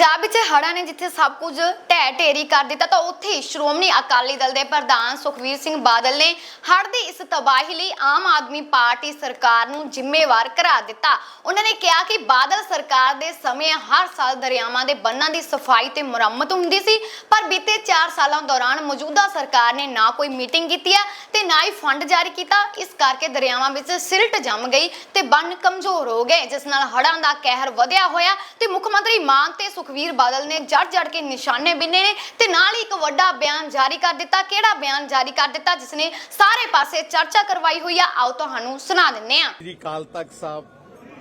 ਪੰਜਾਬ ਵਿੱਚ ਹੜ੍ਹਾਂ ਨੇ ਜਿੱਥੇ ਸਭ ਕੁਝ ਢਹਿ ਢੇਰੀ ਕਰ ਦਿੱਤਾ, ਤਾਂ ਉੱਥੇ ਹੀ ਸ਼੍ਰੋਮਣੀ ਅਕਾਲੀ ਦਲ ਦੇ ਪ੍ਰਧਾਨ ਸੁਖਵੀਰ ਸਿੰਘ ਬਾਦਲ ਨੇ ਹੜ੍ਹ ਦੀ ਇਸ ਤਬਾਹੀ ਲਈ ਆਮ ਆਦਮੀ ਪਾਰਟੀ ਸਰਕਾਰ ਨੂੰ ਜ਼ਿੰਮੇਵਾਰ ਕਰਾ ਦਿੱਤਾ। ਉਹਨਾਂ ਨੇ ਕਿਹਾ ਕਿ ਬਾਦਲ ਸਰਕਾਰ ਦੇ ਸਮੇਂ ਹਰ ਸਾਲ ਦਰਿਆਵਾਂ ਦੇ ਬੰਨਾਂ ਦੀ ਸਫ਼ਾਈ ਤੇ ਮੁਰੰਮਤ ਹੁੰਦੀ ਸੀ, ਪਰ ਬੀਤੇ 4 ਸਾਲਾਂ ਦੌਰਾਨ ਮੌਜੂਦਾ ਸਰਕਾਰ ਨੇ ਨਾ ਕੋਈ ਮੀਟਿੰਗ ਕੀਤੀ ਹੈ ਤੇ ਨਾ ਹੀ ਫੰਡ ਜਾਰੀ ਕੀਤਾ। ਇਸ ਕਰਕੇ ਦਰਿਆਵਾਂ ਵਿੱਚ ਸਿਲਟ ਜੰਮ ਗਈ ਤੇ ਬੰਨ ਕਮਜ਼ੋਰ ਹੋ ਗਏ, ਜਿਸ ਨਾਲ ਹੜ੍ਹਾਂ ਦਾ ਕਹਿਰ ਵਧਿਆ ਹੋਇਆ ਤੇ ਮੁੱਖ ਮੰਤਰੀ ਮਾਨ ਤੇ ਸੁਖਵੀਰ ਬਾਦਲ ਨੇ ਜੜ ਜੜ ਕੇ ਨਿਸ਼ਾਨੇ ਬਿੰਨੇ ਨੇ ਤੇ ਨਾਲ ਹੀ ਇੱਕ ਵੱਡਾ ਬਿਆਨ ਜਾਰੀ ਕਰ ਦਿੱਤਾ। ਕਿਹੜਾ ਬਿਆਨ ਜਾਰੀ ਕਰ ਦਿੱਤਾ? ਜਿਸ ਨੇ ਸਾਰੇ ਪਾਸੇ ਚਰਚਾ ਕਰਵਾਈ ਹੋਈ ਆ। ਆਓ ਤੁਹਾਨੂੰ ਸੁਣਾ ਦਿੰਨੇ ਆ। ਸ੍ਰੀ ਅਕਾਲ ਤਖਤ ਸਾਹਿਬ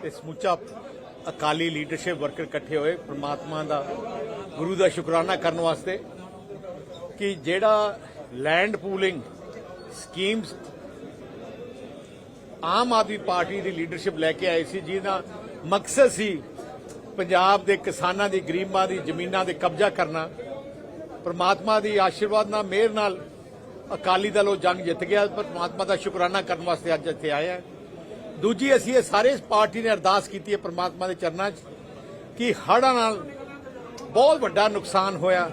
ਤੇ ਸਮੁੱਚਾ ਅਕਾਲੀ ਲੀਡਰਸ਼ਿਪ ਵਰਕਰ ਇਕੱਠੇ ਹੋਏ। ਪ੍ਰਮਾਤਮਾ ਦਾ ਗੁਰੂ ਦਾ ਸ਼ੁਕਰਾਨਾ ਕਰਨ ਵਾਸਤੇ ਕਿ ਜਿਹੜਾ land pooling schemes Aam Aadmi party ਦੀ ਲੀਡਰਸ਼ਿਪ ਲੈ ਕੇ ਆਈ ਸੀ, ਜਿਹਦਾ ਮਕਸਦ ਸੀ ਪੰਜਾਬ ਦੇ ਕਿਸਾਨਾਂ ਦੀ, ਗਰੀਬਾਂ ਦੀ, ਜ਼ਮੀਨਾਂ ਦੇ ਕਬਜ਼ਾ ਕਰਨਾ, ਪ੍ਰਮਾਤਮਾ ਦੀ ਆਸ਼ੀਰਵਾਦ ਨਾਲ, ਮਿਹਰ ਨਾਲ ਅਕਾਲੀ ਦਲ ਉਹ ਜੰਗ ਜਿੱਤ ਗਿਆ। ਪ੍ਰਮਾਤਮਾ ਦਾ ਸ਼ੁਕਰਾਨਾ ਕਰਨ ਵਾਸਤੇ ਅੱਜ ਇੱਥੇ ਆਇਆ ਹਾਂ। ਦੂਜੀ, ਅਸੀਂ ਇਹ ਸਾਰੇ ਪਾਰਟੀ ਨੇ ਅਰਦਾਸ ਕੀਤੀ ਹੈ ਪਰਮਾਤਮਾ ਦੇ ਚਰਨਾਂ 'ਚ ਕਿ ਹੜ੍ਹਾਂ ਨਾਲ ਬਹੁਤ ਵੱਡਾ ਨੁਕਸਾਨ ਹੋਇਆ।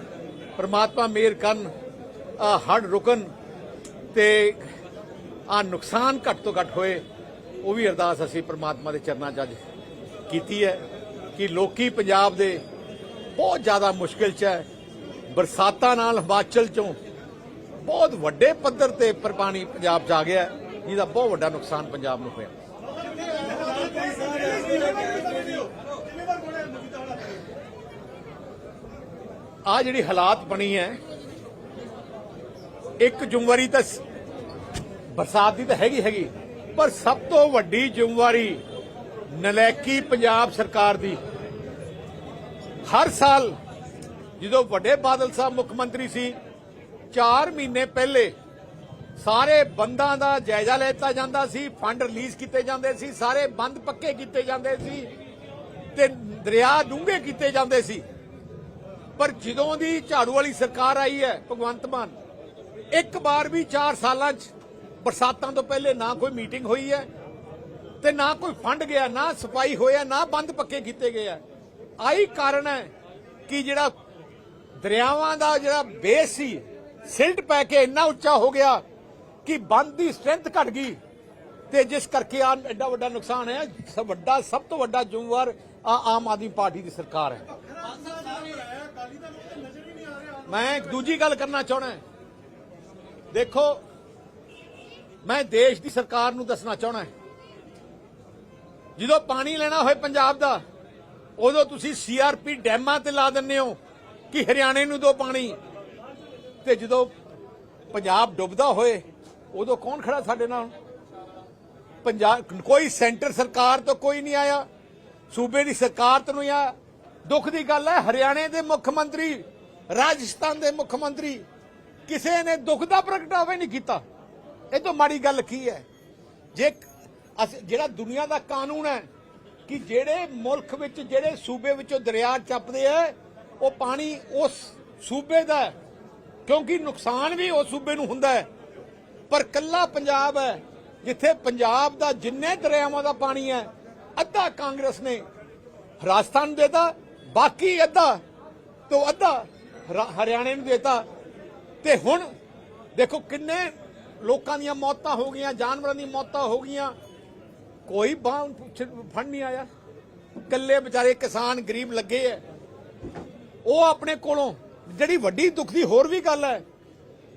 ਪਰਮਾਤਮਾ ਮਿਹਰ ਕਰਨ ਆਹ ਹੜ੍ਹ ਰੁਕਣ ਤੇ ਆ ਨੁਕਸਾਨ ਘੱਟ ਤੋਂ ਘੱਟ ਹੋਏ, ਉਹ ਵੀ ਅਰਦਾਸ ਅਸੀਂ ਪਰਮਾਤਮਾ ਦੇ ਚਰਨਾਂ 'ਚ ਅੱਜ ਕੀਤੀ ਹੈ। ਕਿ ਲੋਕੀ ਪੰਜਾਬ ਦੇ ਬਹੁਤ ਜ਼ਿਆਦਾ ਮੁਸ਼ਕਿਲ 'ਚ ਹੈ। ਬਰਸਾਤਾਂ ਨਾਲ ਹਿਮਾਚਲ 'ਚੋਂ ਬਹੁਤ ਵੱਡੇ ਪੱਧਰ ਤੇ ਪਾਣੀ ਪੰਜਾਬ 'ਚ ਆ ਗਿਆ ਜਿਹਦਾ ਬਹੁਤ ਵੱਡਾ ਨੁਕਸਾਨ ਪੰਜਾਬ ਨੂੰ ਹੋਇਆ। ਆ ਜਿਹੜੀ ਹਾਲਾਤ ਬਣੀ ਹੈ, ਇੱਕ ਜ਼ਿੰਮੇਵਾਰੀ ਤਾਂ ਬਰਸਾਤ ਦੀ ਤਾਂ ਹੈਗੀ ਹੈਗੀ। ਪਰ ਸਭ ਤੋਂ ਵੱਡੀ ਜ਼ਿੰਮੇਵਾਰੀ ਨਲੈਕੀ ਪੰਜਾਬ ਸਰਕਾਰ ਦੀ। ਹਰ ਸਾਲ ਜਦੋਂ ਵੱਡੇ ਬਾਦਲ ਸਾਹਿਬ ਮੁੱਖ ਮੰਤਰੀ ਸੀ 4 ਮਹੀਨੇ ਪਹਿਲੇ ਸਾਰੇ ਬੰਦਾਂ ਦਾ ਜਾਇਜ਼ਾ ਲੈਤਾ ਜਾਂਦਾ ਸੀ, ਫੰਡ ਰਿਲੀਜ਼ ਕੀਤੇ ਜਾਂਦੇ ਸੀ, ਸਾਰੇ ਬੰਦ ਪੱਕੇ ਕੀਤੇ ਜਾਂਦੇ ਸੀ ਤੇ ਦਰਿਆ ਡੂੰਘੇ ਕੀਤੇ ਜਾਂਦੇ ਸੀ। ਪਰ ਜਦੋਂ ਦੀ ਝਾੜੂ ਵਾਲੀ ਸਰਕਾਰ ਆਈ ਹੈ, ਭਗਵੰਤ ਮਾਨ, ਇੱਕ ਵਾਰ ਵੀ 4 ਸਾਲਾਂ 'ਚ ਬਰਸਾਤਾਂ ਤੋਂ ਪਹਿਲੇ ਨਾ ਕੋਈ ਮੀਟਿੰਗ ਹੋਈ ਹੈ ਤੇ ਨਾ ਕੋਈ ਫੰਡ ਗਿਆ, ਨਾ ਸਫ਼ਾਈ ਹੋਇਆ, ਨਾ ਬੰਦ ਪੱਕੇ ਕੀਤੇ ਗਏ ਆ। ਆਹੀ ਕਾਰਨ ਹੈ ਕਿ ਜਿਹੜਾ ਦਰਿਆਵਾਂ ਦਾ ਜਿਹੜਾ ਬੇਸ ਸੀ, ਸਿਲਟ ਪੈ ਕੇ ਇੰਨਾ ਉੱਚਾ ਹੋ ਗਿਆ ਕਿ ਬੰਦ ਦੀ ਸਟਰੈਂਥ ਘਟ ਗਈ। ਤੇ ਜਿਸ ਕਰਕੇ ਆ ਐਡਾ ਵੱਡਾ ਨੁਕਸਾਨ ਹੈ, ਸਭ ਵੱਡਾ, ਸਭ ਤੋਂ ਵੱਡਾ ਜ਼ਿੰਮੇਵਾਰ ਆ ਆਮ ਆਦਮੀ ਪਾਰਟੀ ਦੀ ਸਰਕਾਰ ਹੈ। ਮੈਂ ਇੱਕ ਦੂਜੀ ਗੱਲ ਕਰਨਾ ਚਾਹਣਾ ਦੇਖੋ, ਮੈਂ ਦੇਸ਼ ਦੀ ਸਰਕਾਰ ਨੂੰ ਦੱਸਣਾ ਚਾਹਣਾ ਜਦੋਂ ਪਾਣੀ ਲੈਣਾ ਹੋਏ ਪੰਜਾਬ ਦਾ, ਉਦੋਂ ਤੁਸੀਂ ਸੀਆਰਪੀ ਡੈਮਾਂ ਤੇ ਲਾ ਦਿੰਦੇ ਹੋ ਕਿ ਹਰਿਆਣੇ ਨੂੰ ਦੋ ਪਾਣੀ। ਤੇ ਜਦੋਂ ਪੰਜਾਬ ਡੁੱਬਦਾ ਹੋਏ, ਉਦੋਂ ਕੌਣ ਖੜਾ ਸਾਡੇ ਨਾਲ? ਪੰਜਾਬ, ਕੋਈ ਸੈਂਟਰ ਸਰਕਾਰ ਤੋਂ ਕੋਈ ਨਹੀਂ ਆਇਆ, ਸੂਬੇ ਦੀ ਸਰਕਾਰ ਤੋਂ ਨਹੀਂ ਆਇਆ। ਦੁੱਖ ਦੀ ਗੱਲ ਹੈ, ਹਰਿਆਣੇ ਦੇ ਮੁੱਖ ਮੰਤਰੀ, ਰਾਜਸਥਾਨ ਦੇ ਮੁੱਖ ਮੰਤਰੀ, ਕਿਸੇ ਨੇ ਦੁੱਖ ਦਾ ਪ੍ਰਗਟਾਵਾ ਨਹੀਂ ਕੀਤਾ। ਇਹ ਤੋਂ ਮਾੜੀ ਗੱਲ ਕੀ ਹੈ? ਜੇ ਅਸੀਂ ਜਿਹੜਾ ਦੁਨੀਆ ਦਾ ਕਾਨੂੰਨ ਹੈ ਕਿ ਜਿਹੜੇ ਮੁਲਕ ਵਿੱਚ, ਜਿਹੜੇ ਸੂਬੇ ਵਿੱਚੋਂ ਦਰਿਆ ਚੱਪਦੇ ਆ, ਉਹ ਪਾਣੀ ਉਸ ਸੂਬੇ ਦਾ ਕਿਉਂਕਿ ਨੁਕਸਾਨ ਵੀ ਉਸ ਸੂਬੇ ਨੂੰ ਹੁੰਦਾ ਹੈ। ਪਰ ਕੱਲਾ ਪੰਜਾਬ ਹੈ, ਜਿੱਥੇ ਪੰਜਾਬ ਦਾ ਜਿੰਨੇ ਦਰਿਆਵਾਂ ਦਾ ਪਾਣੀ ਹੈ, ਅੱਧਾ ਕਾਂਗਰਸ ਨੇ ਰਾਜਸਥਾਨ ਨੂੰ ਦੇਤਾ, ਬਾਕੀ ਅੱਧਾ ਤੋਂ ਅੱਧਾ ਹਰਿਆਣੇ ਨੂੰ ਦੇਤਾ। ਤੇ ਹੁਣ ਦੇਖੋ ਕਿੰਨੇ ਲੋਕਾਂ ਦੀਆਂ ਮੌਤਾਂ ਹੋ ਗਈਆਂ, ਜਾਨਵਰਾਂ ਦੀਆਂ ਮੌਤਾਂ ਹੋ ਗਈਆਂ। ਕੋਈ ਬਾਹ ਫੜ ਨਹੀਂ ਆਇਆ। ਕੱਲੇ ਵਿਚਾਰੇ ਕਿਸਾਨ ਗਰੀਬ ਲੱਗੇ ਐ। ਉਹ ਆਪਣੇ ਕੋਲੋਂ ਜਿਹੜੀ ਵੱਡੀ ਦੁੱਖ ਦੀ ਹੋਰ ਵੀ ਗੱਲ ਹੈ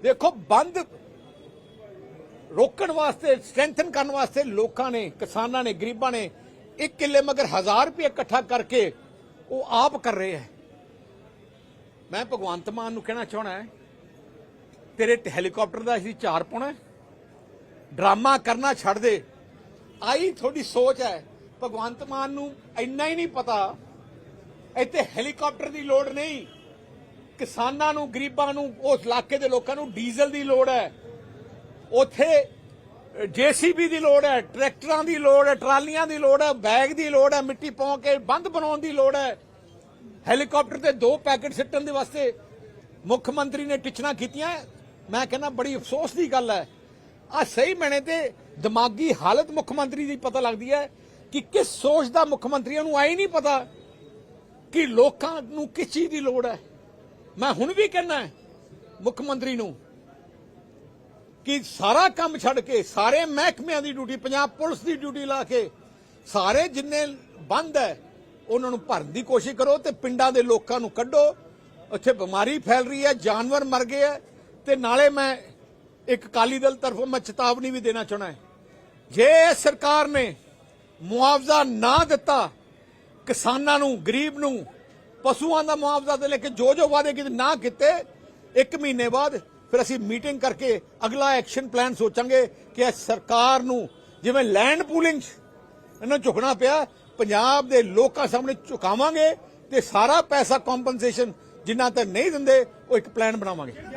ਦੇਖੋ, ਬੰਦ ਰੋਕਣ ਵਾਸਤੇ ਸਟਰੈਂਥਨ ਕਰਨ ਵਾਸਤੇ ਲੋਕਾਂ ਨੇ, ਕਿਸਾਨਾਂ ਨੇ, ਗਰੀਬਾਂ ਨੇ ਇੱਕ ਕਿੱਲੇ ਮਗਰ 1000 ਰੁਪਏ ਇਕੱਠਾ ਕਰਕੇ ਉਹ ਆਪ ਕਰ ਰਹੇ ਹੈ ਮੈਂ ਭਗਵੰਤ ਮਾਨ ਨੂੰ ਕਹਿਣਾ ਚਾਹਣਾ ਹੈ ਤੇਰੇ ਟ- ਹੈਲੀਕਾਪਟਰ ਦਾ ਅਸੀਂ ਚਾਰ ਪਾਉਣਾ ਡਰਾਮਾ ਕਰਨਾ ਛੱਡ ਦੇ। ਆਈ ਤੁਹਾਡੀ ਸੋਚ ਹੈ। ਭਗਵੰਤ ਮਾਨ ਨੂੰ ਇੰਨਾ ਹੀ ਨਹੀਂ ਪਤਾ, ਇੱਥੇ ਹੈਲੀਕਾਪਟਰ ਦੀ ਲੋੜ ਨਹੀਂ। ਕਿਸਾਨਾਂ ਨੂੰ, ਗਰੀਬਾਂ ਨੂੰ, ਉਸ ਇਲਾਕੇ ਦੇ ਲੋਕਾਂ ਨੂੰ ਡੀਜ਼ਲ ਦੀ ਲੋੜ ਹੈ। ਉਥੇ ਜੀਸੀਬੀ ਦੀ ਲੋੜ ਹੈ, ਟਰੈਕਟਰਾਂ ਦੀ ਲੋੜ ਹੈ, ਟਰਾਲੀਆਂ ਦੀ ਲੋੜ ਹੈ, ਬੈਗ ਦੀ ਲੋੜ ਹੈ, ਮਿੱਟੀ ਪਾਉ ਕੇ ਬੰਦ ਬਣਾਉਣ ਦੀ ਲੋੜ ਹੈ। ਹੈਲੀਕਾਪਟਰ ਤੇ ਦੋ ਪੈਕੇਟ ਸਿੱਟਣ ਦੇ ਵਾਸਤੇ ਮੁੱਖ ਮੰਤਰੀ ਨੇ ਟਿਚਣਾ ਕੀਤੀਆਂ। ਮੈਂ ਕਹਿੰਦਾ, ਬੜੀ ਅਫਸੋਸ ਦੀ ਗੱਲ ਹੈ। ਆ ਸਹੀ ਮੈਨੇ ਤੇ ਦਿਮਾਗੀ ਹਾਲਤ ਮੁੱਖ ਮੰਤਰੀ ਦੀ ਪਤਾ ਲੱਗਦੀ ਹੈ ਕਿ ਕਿਸ ਸੋਚ ਦਾ ਮੁੱਖ ਮੰਤਰੀਆਂ ਨੂੰ ਆਈ ਨਹੀਂ ਪਤਾ ਕਿ ਲੋਕਾਂ ਨੂੰ ਕਿਸ ਚੀਜ਼ ਦੀ ਲੋੜ ਹੈ। ਮੈਂ ਹੁਣ ਵੀ ਕਹਿੰਦਾ ਮੁੱਖ ਮੰਤਰੀ ਨੂੰ, ਕਿ ਸਾਰਾ ਕੰਮ ਛੱਡ ਕੇ, ਸਾਰੇ ਮਹਿਕਮਿਆਂ ਦੀ ਡਿਊਟੀ, ਪੰਜਾਬ ਪੁਲਿਸ ਦੀ ਡਿਊਟੀ ਲਾ ਕੇ, ਸਾਰੇ ਜਿੰਨੇ ਬੰਦ ਹੈ, ਉਹਨਾਂ ਨੂੰ ਭਰਨ ਦੀ ਕੋਸ਼ਿਸ਼ ਕਰੋ ਤੇ ਪਿੰਡਾਂ ਦੇ ਲੋਕਾਂ ਨੂੰ ਕੱਢੋ। ਉੱਥੇ ਬਿਮਾਰੀ ਫੈਲ ਰਹੀ ਹੈ, ਜਾਨਵਰ ਮਰ ਗਏ ਹੈ ਤੇ ਨਾਲੇ ਮੈਂ ਇੱਕ ਅਕਾਲੀ ਦਲ ਤਰਫੋਂ ਮੈਂ ਚੇਤਾਵਨੀ ਵੀ ਦੇਣਾ ਚਾਹਣਾ ਹੈ। ਜੇ ਸਰਕਾਰ ਨੇ ਮੁਆਵਜ਼ਾ ਨਾ ਦਿੱਤਾ, ਕਿਸਾਨਾਂ ਨੂੰ, ਗਰੀਬ ਨੂੰ, ਪਸ਼ੂਆਂ ਦਾ ਮੁਆਵਜ਼ਾ ਦੇ ਲੈ ਕੇ ਜੋ ਜੋ ਵਾਅਦੇ ਕੀਤੇ ਨਾ ਕੀਤੇ, ਇੱਕ ਮਹੀਨੇ ਬਾਅਦ ਫਿਰ ਅਸੀਂ ਮੀਟਿੰਗ ਕਰਕੇ ਅਗਲਾ ਐਕਸ਼ਨ ਪਲਾਨ ਸੋਚਾਂਗੇ ਕਿ ਇਹ ਸਰਕਾਰ ਨੂੰ ਜਿਵੇਂ ਲੈਂਡ ਪੂਲਿੰਗ ਇਹਨਾਂ ਨੂੰ ਝੁਕਣਾ ਪਿਆ, ਪੰਜਾਬ ਦੇ ਲੋਕਾਂ ਸਾਹਮਣੇ ਝੁਕਾਵਾਂਗੇ ਤੇ ਸਾਰਾ ਪੈਸਾ ਕੰਪਨਸੇਸ਼ਨ ਜਿੰਨਾ ਤੱਕ ਨਹੀਂ ਦਿੰਦੇ, ਉਹ ਇੱਕ ਪਲਾਨ ਬਣਾਵਾਂਗੇ।